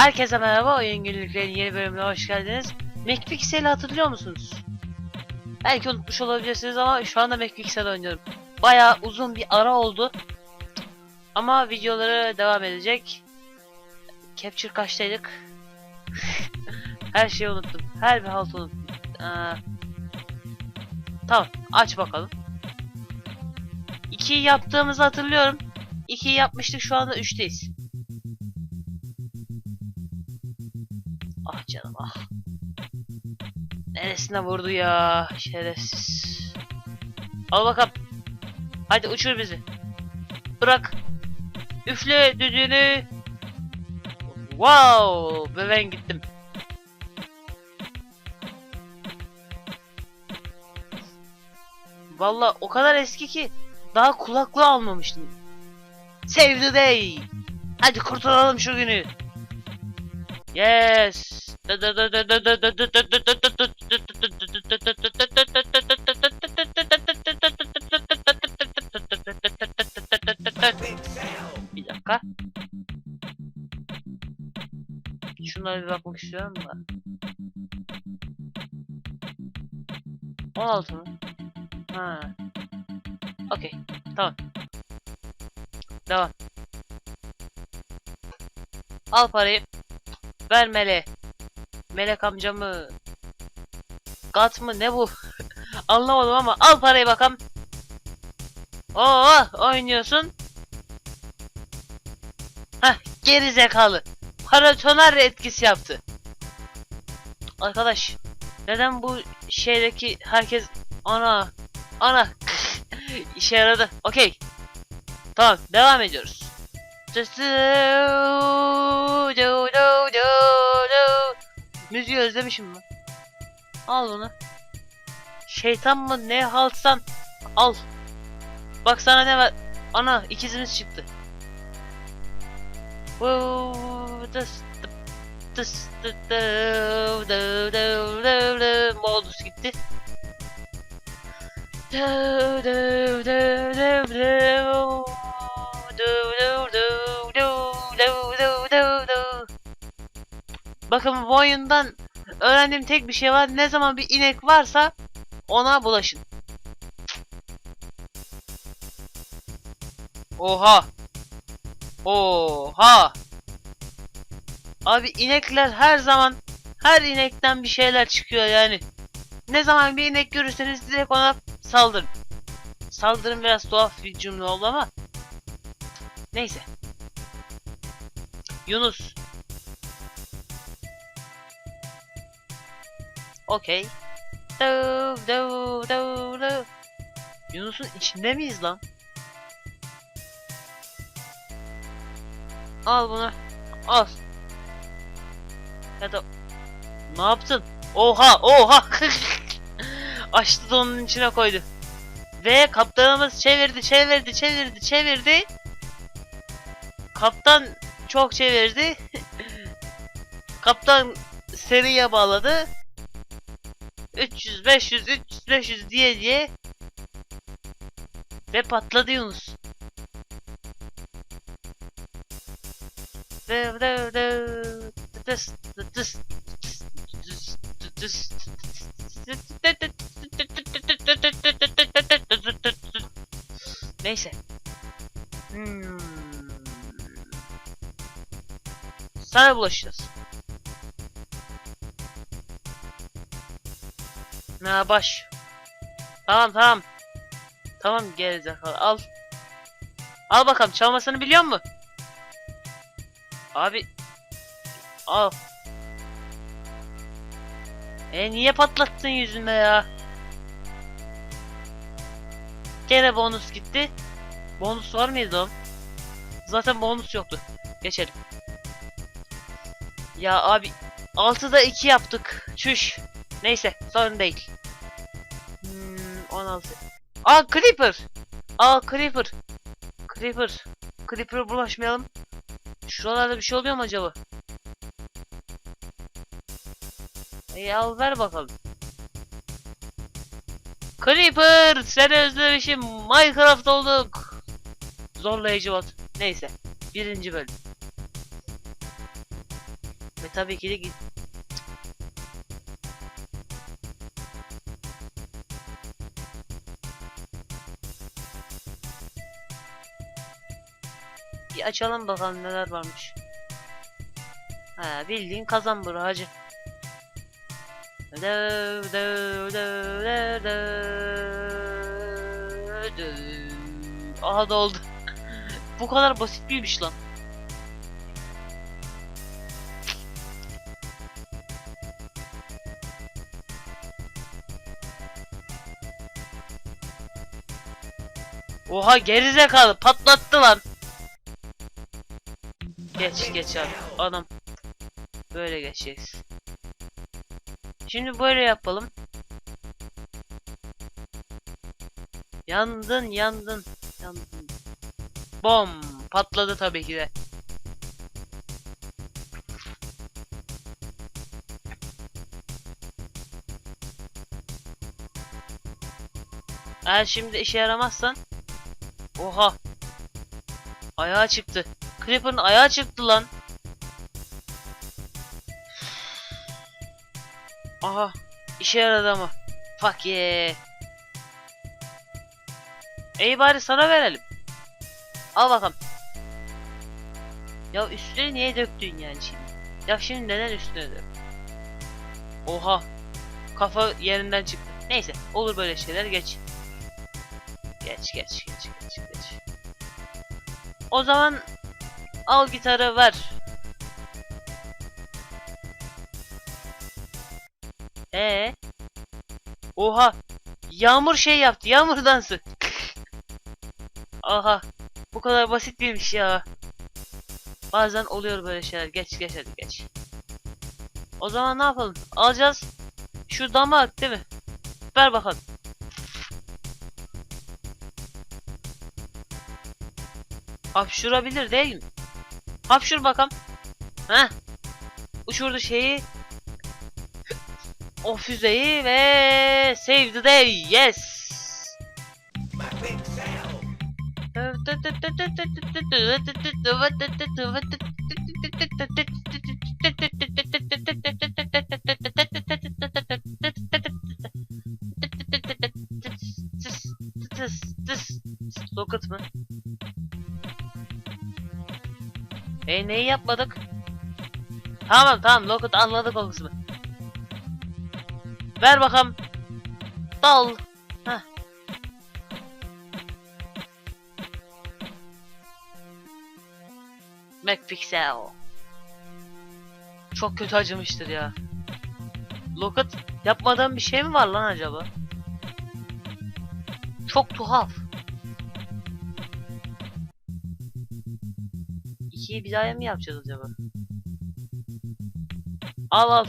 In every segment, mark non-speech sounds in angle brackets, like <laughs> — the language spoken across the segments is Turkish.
Herkese merhaba, Oyun Günlüklerin yeni bölümüne hoş geldiniz. Macpixel'i hatırlıyor musunuz? Belki unutmuş olabilirsiniz ama şu anda Macpixel oynuyorum. Bayağı uzun bir ara oldu. Ama videoları devam edecek. Capture kaçtaydık? <laughs> Her şeyi unuttum. Her bir halt unuttum. Aa, tamam, aç bakalım. 2'yi yaptığımızı hatırlıyorum. 2'yi yapmıştık, şu anda 3'teyiz. Ah canım ah. Neresine vurdu ya şerefsiz. Al bakalım. Hadi uçur bizi. Bırak. Üfle düdüğünü. Wow, ben gittim. Valla o kadar eski ki daha kulaklığı almamıştım. Save the day. Hadi kurtulalım şu günü. Yes. Bir dakika. Şunlara bir bakmak istiyorum da. 16 mı? Ha. Okey. Tamam. Devam. Al parayı. Ver mele. Melek amca mı? Gat mı ne bu? <laughs> Anlamadım ama al parayı bakalım. Oo oynuyorsun. Hah geri zekalı. Paratoner etkisi yaptı. Arkadaş neden bu şeydeki herkes ana ana <laughs> işe yaradı. Okey. Tamam devam ediyoruz. Müziği özlemişim ben. Al bunu. Şeytan mı ne haltsan al. Bak sana ne var. Ana ikizimiz çıktı. Woo, dıs, Bakın bu oyundan öğrendiğim tek bir şey var. Ne zaman bir inek varsa ona bulaşın. Oha. Oha. Abi inekler her zaman her inekten bir şeyler çıkıyor yani. Ne zaman bir inek görürseniz direkt ona saldırın. Saldırın biraz tuhaf bir cümle oldu ama. Neyse. Yunus. Okey. Yunus'un içinde miyiz lan? Al bunu. Al. Ya da ne yaptın? Oha, oha. <laughs> Açtı da onun içine koydu. Ve kaptanımız çevirdi, çevirdi, çevirdi, çevirdi. Kaptan çok çevirdi. <laughs> Kaptan seriye bağladı. 300, 500, 300, 500 diye diye. Ve patladı Yunus. Neyse. Hmm. Sana bulaşacağız. Ne baş. Tamam tamam. Tamam gerizekalı al. Al bakalım çalmasını biliyor musun? Abi. Al. E niye patlattın yüzüme ya? Gene bonus gitti. Bonus var mıydı o? Zaten bonus yoktu. Geçelim. Ya abi 6'da 2 yaptık. Çüş. Neyse sorun değil. Hmm, 16. Aa Creeper. Aa Creeper. Creeper. Creeper'a bulaşmayalım. Şuralarda bir şey oluyor mu acaba? İyi al ver bakalım. Creeper seni özlemişim. Minecraft olduk. Zorlayıcı bot. Neyse. Birinci bölüm. Ve tabii ki de Bir açalım bakalım neler varmış. Ha bildiğin kazan bura hacı. Aha doldu. <laughs> Bu kadar basit değilmiş lan. Oha gerizekalı patlattı lan. Geç geç abi. Adam. Böyle geçeceğiz. Şimdi böyle yapalım. Yandın yandın. Yandın. Bom. Patladı tabii ki de. Eğer şimdi işe yaramazsan Oha. Ayağı çıktı. Creeper'ın ayağı çıktı lan. Aha. işe yaradı ama. Fuck yeah. İyi bari sana verelim. Al bakalım. Ya üstüne niye döktün yani şimdi? Ya şimdi neden üstüne dök? Oha. Kafa yerinden çıktı. Neyse olur böyle şeyler geç. Geç geç geç geç geç. O zaman al gitarı ver. Ee? Oha. Yağmur şey yaptı. Yağmur dansı. Aha. Bu kadar basit değilmiş ya. Bazen oluyor böyle şeyler. Geç geç hadi geç. O zaman ne yapalım? Alacağız. Şu damak değil mi? Ver bakalım. Hapşurabilir değil mi? Hapşur bakalım. Heh. Uçurdu şeyi. O füzeyi ve save the day. Yes. Neyi yapmadık? Tamam tamam Lockut anladık o kısmı. Ver bakalım. Dal. Heh. Macpixel. Çok kötü acımıştır ya. Lockut yapmadığım bir şey mi var lan acaba? Çok tuhaf. İkiyi bir daha mı yapacağız acaba? Al al.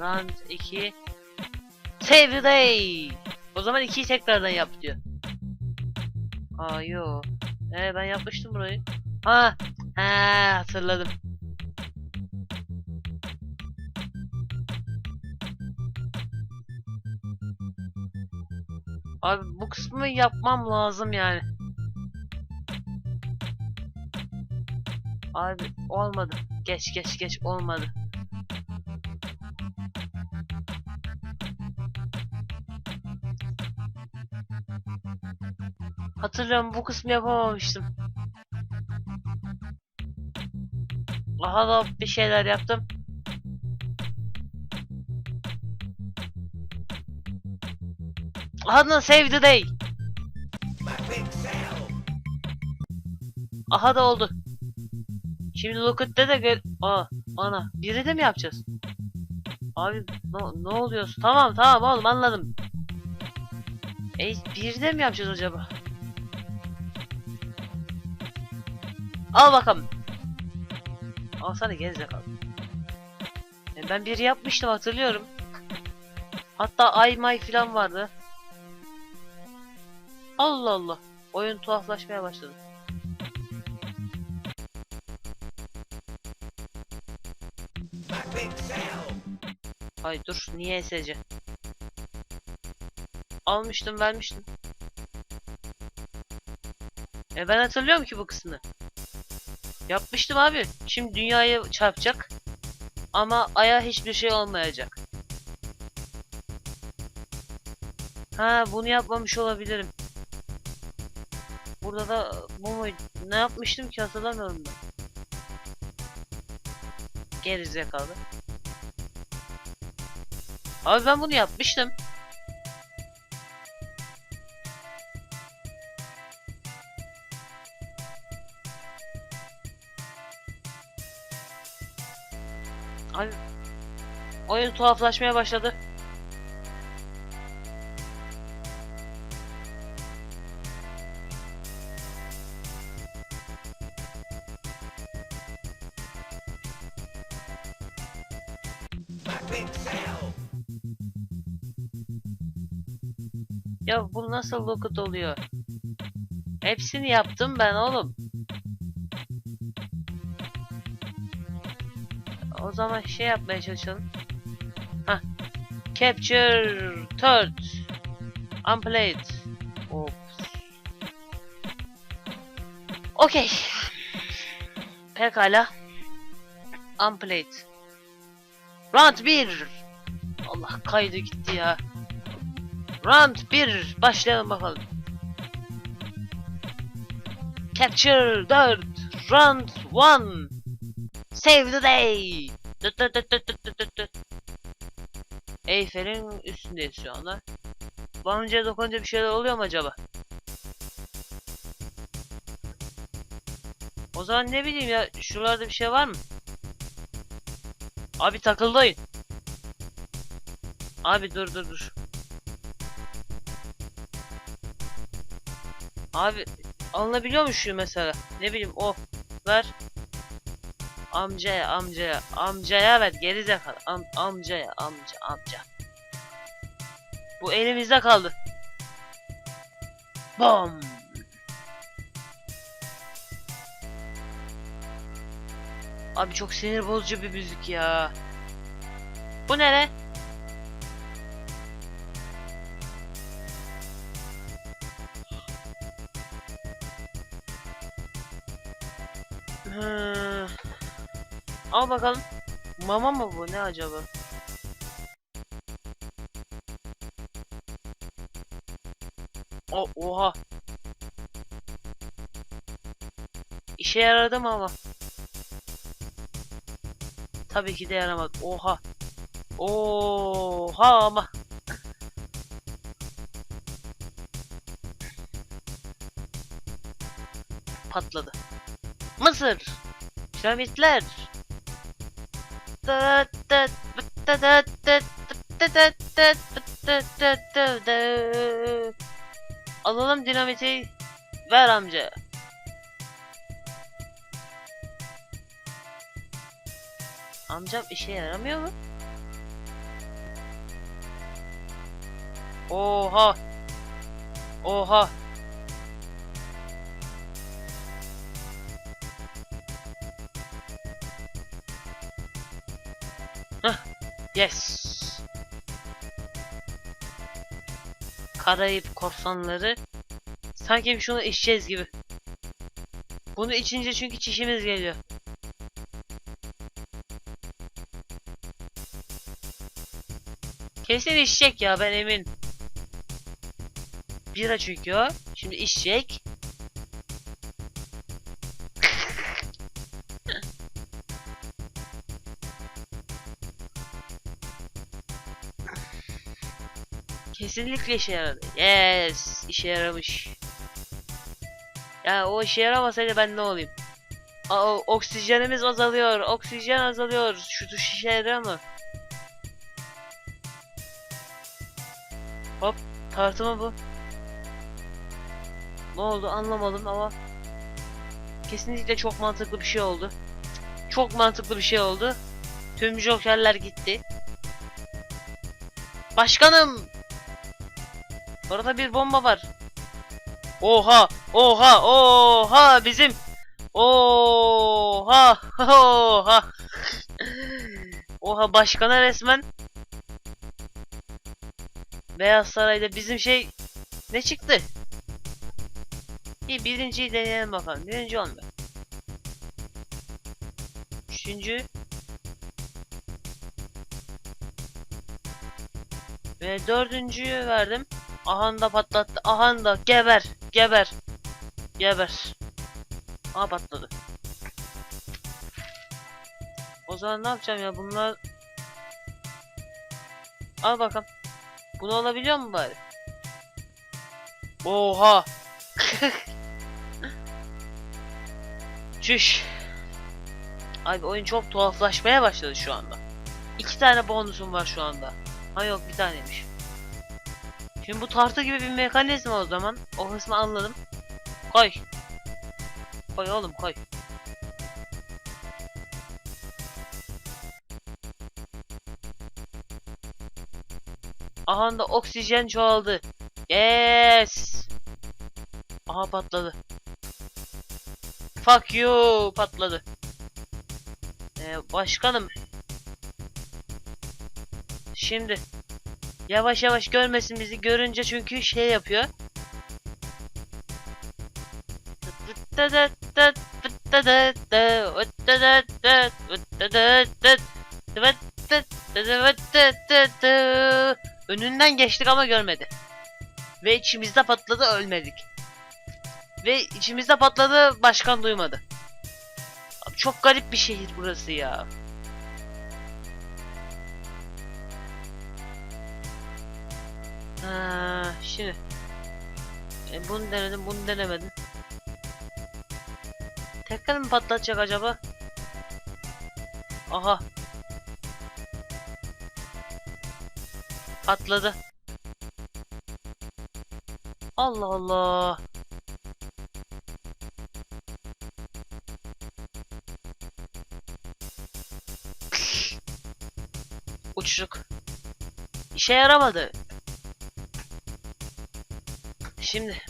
Round 2 Save the day. O zaman 2'yi tekrardan yap diyor. Aa yo. Ee ben yapmıştım burayı. Ha, ha hatırladım. Abi bu kısmı yapmam lazım yani. Abi olmadı. Geç geç geç olmadı. Hatırlıyorum bu kısmı yapamamıştım. Daha da bir şeyler yaptım. Aha da save the day. Aha da oldu. Şimdi Lookat'te de gel... Aa, ana. Biri de mi yapacağız? Abi ne, ne oluyorsun? Tamam tamam oğlum anladım. E bir de mi yapacağız acaba? Al bakalım. Alsana gerizekalı. E, ben bir yapmıştım hatırlıyorum. Hatta ay may filan vardı. Allah Allah. Oyun tuhaflaşmaya başladı. Ay dur niye SC? Almıştım vermiştim. E ben hatırlıyorum ki bu kısmını. Yapmıştım abi. Şimdi dünyaya çarpacak. Ama aya hiçbir şey olmayacak. Ha bunu yapmamış olabilirim. Burada da bu? Ne yapmıştım ki hatırlamıyorum ben. Gerizekalı. Abi ben bunu yapmıştım. Abi oyun tuhaflaşmaya başladı. Ya bu nasıl lookut oluyor? Hepsini yaptım ben oğlum. O zaman şey yapmaya çalışalım. Hah. Capture third. Unplayed. Oops. Okey. Pekala. Unplayed. Round 1. Allah kaydı gitti ya. Round 1. Başlayalım bakalım. Capture 4. Round 1. Save the day. Dıt dıt dıt dıt dıt dıt dıt. Eyfel'in üstündeyiz şu anda. Banıcıya dokununca bir şeyler oluyor mu acaba? O zaman ne bileyim ya şuralarda bir şey var mı? Abi takıldı oyun. Abi dur dur dur. Abi alınabiliyor mu şu mesela? Ne bileyim o. Ver. Amcaya amcaya amcaya ver geri zekalı. Am amcaya amca amca. Bu elimizde kaldı. Bom. Abi çok sinir bozucu bir müzik ya. Bu ne Hı. Al bakalım. Mama mı bu? Ne acaba? O oha. İşe yaradı mı ama? Tabii ki de yaramadı. Oha. Oha ama. Patladı. Mısır. Piramitler. Alalım dinamiti. Ver amca. Amcam işe yaramıyor mu? Oha. Oha. Yes. Karayip korsanları. Sanki şunu içeceğiz gibi. Bunu içince çünkü çişimiz geliyor. Kesin içecek ya ben emin. Bira çünkü o. Şimdi içecek. Kesinlikle işe yaradı. Yes, işe yaramış. Ya o işe yaramasaydı ben ne olayım? Aa, oksijenimiz azalıyor. Oksijen azalıyor. Şu tuş işe yarıyor mu? Hop, tartımı bu. Ne oldu anlamadım ama kesinlikle çok mantıklı bir şey oldu. Çok mantıklı bir şey oldu. Tüm jokerler gitti. Başkanım! Orada bir bomba var. Oha! Oha! Oha! Bizim! Oha! <laughs> Oha! Oha başkana resmen Beyaz Saray'da bizim şey ne çıktı? İyi birinciyi deneyelim bakalım. Birinci olmuyor. Üçüncü. Ve dördüncüyü verdim. Ahan da patlattı. Ahan da geber. Geber. Geber. Aha patladı. O zaman ne yapacağım ya bunlar... Al bakalım. Bunu alabiliyor mu bari? Oha! <laughs> Çüş. Abi oyun çok tuhaflaşmaya başladı şu anda. İki tane bonusum var şu anda. Ha yok bir taneymiş. Şimdi bu tartı gibi bir mekanizma o zaman. O kısmı anladım. Koy. Koy oğlum koy. Aha da oksijen çoğaldı. Yes. Aha patladı. Fuck you patladı. Ee, başkanım. Şimdi yavaş yavaş görmesin bizi görünce çünkü şey yapıyor. Önünden geçtik ama görmedi. Ve içimizde patladı ölmedik. Ve içimizde patladı başkan duymadı. Abi çok garip bir şehir burası ya. Şimdi. E, bunu denedim, bunu denemedim. Tekrar mı patlatacak acaba? Aha. Patladı. Allah Allah. Uçtuk. İşe yaramadı. Şimdi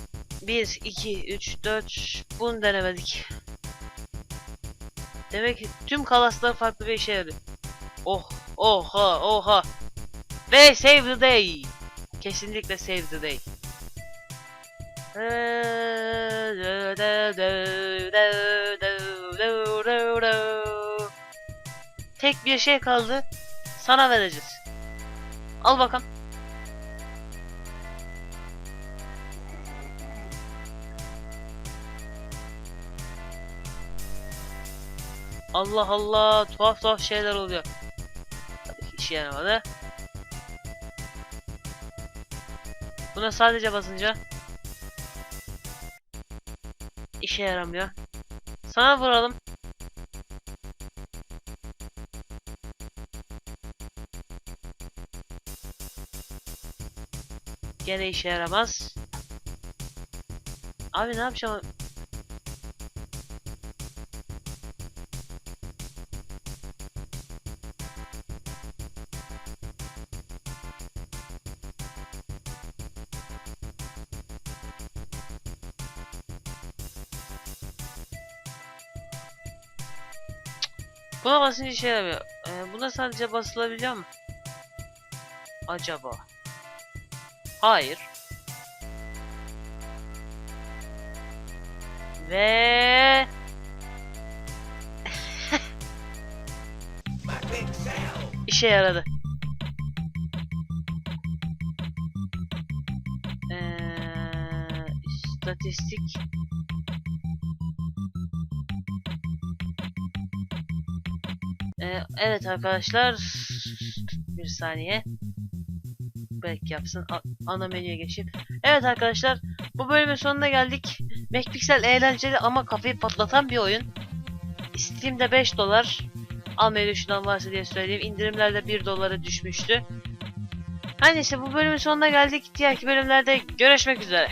1, 2, 3, 4 bunu denemedik. Demek ki tüm kalaslar farklı bir işe yarıyor. Oh, oha, oha. Ve save the day. Kesinlikle save the day. Tek bir şey kaldı. Sana vereceğiz. Al bakalım. Allah Allah tuhaf tuhaf şeyler oluyor. Hadi işe yaramadı. Buna sadece basınca işe yaramıyor. Sana vuralım. Gene işe yaramaz. Abi ne yapacağım? Buna basınca işe yaramıyor. Ee, buna sadece basılabiliyor mu? Acaba? Hayır. Ve <laughs> işe yaradı. Ee, istatistik Ee, evet arkadaşlar bir saniye belki yapsın A- ana menüye geçeyim. Evet arkadaşlar bu bölümün sonuna geldik. Macpixel eğlenceli ama kafayı patlatan bir oyun. Steam'de 5 dolar. Almayı düşünen varsa diye söyleyeyim. İndirimlerde 1 dolara düşmüştü. Her neyse bu bölümün sonuna geldik. Diğerki bölümlerde görüşmek üzere.